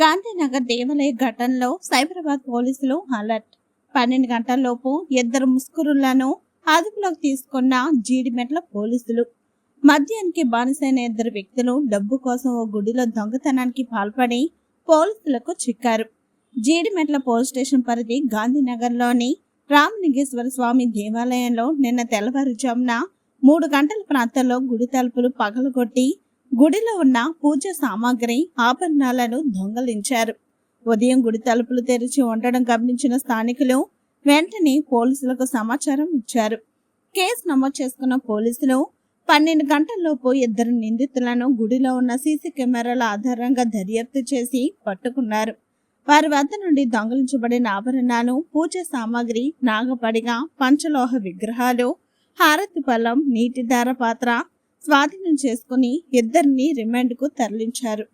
గాంధీనగర్ దేవాలయ ఘటనలో సైబరాబాద్ పోలీసులు అలర్ట్. పన్నెండు గంటల్లోపు ఇద్దరు ముస్కురులను అదుపులోకి తీసుకున్న జీడిమెట్ల పోలీసులు. మద్యానికి బానిసైన ఇద్దరు వ్యక్తులు డబ్బు కోసం ఓ గుడిలో దొంగతనానికి పాల్పడి పోలీసులకు చిక్కారు. జీడిమెట్ల పోలీస్ స్టేషన్ పరిధి గాంధీనగర్లోని రామలింగేశ్వర స్వామి దేవాలయంలో నిన్న తెల్లవారుజామున మూడు గంటల ప్రాంతంలో గుడి తలుపులు పగలగొట్టి గుడిలో ఉన్న పూజ సామాగ్రి ఆభరణాలను దొంగలించారు. ఉదయం గుడి తలుపులు తెరిచి ఉండడం గమనించిన స్థానికులు వెంటనే పోలీసులకు సమాచారం ఇచ్చారు. కేసు నమోదు చేసుకున్న పోలీసులు పన్నెండు గంటల్లోపు ఇద్దరు నిందితులను గుడిలో ఉన్న సీసీ కెమెరాల ఆధారంగా దర్యాప్తు చేసి పట్టుకున్నారు. వారి వద్ద నుండి దొంగలించబడిన ఆభరణాలు పూజ సామాగ్రి నాగపడిగ పంచలోహ విగ్రహాలు హారతి పొలం నీటి దార పాత్ర స్వాధీనం చేసుకుని ఇద్దరిని రిమాండ్కు తరలించారు.